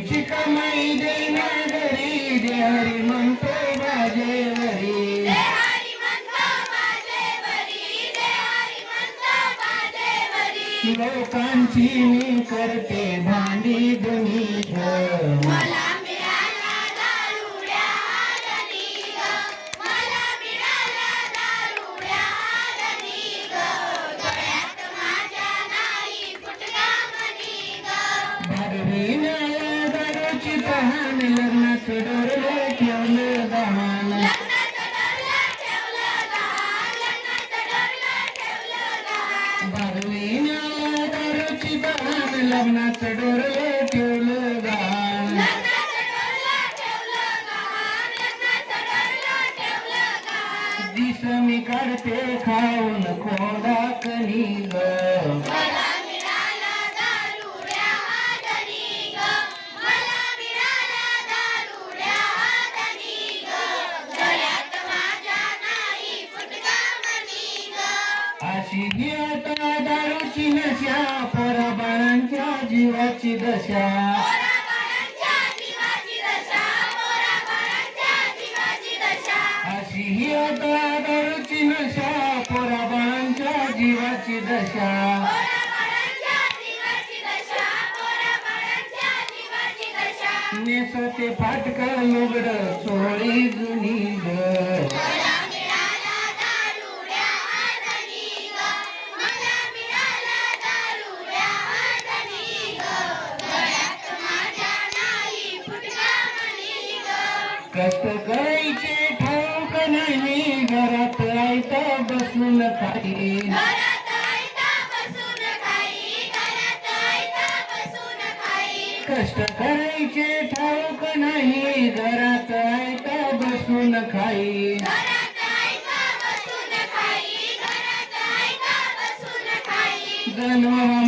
कवडीची कमाई देना घरी म्हणतो बाजेवरी देवारी म्हणतो लोकांची मी करते भांडी दुनी लग्नाचं डोरलं ठेवलं दहान लग्नाचं ठरलं ठेवलं गहाण लग्नाचं दारूची लग्नाचं दहान ठेवलं गहाण. दिस मी काढते खाऊन खोडा कणी अशी आता दारूची नशा पोरा बाळांच्या जीवाची दशा अशी ही आता दारूची नशा पोरा बाळांच्या जीवाची दशा. मोरा बाळांच्या जीवाची दशा मोरा बाळांच्या जीवाची दशा. नेसते फाटक लुगड चोळी ग कष्ट करायचे ठाऊक नाही घरात आयता बसून खाई कष्ट करायचे ठाऊक नाही घरात आयता बसून खाई जन्म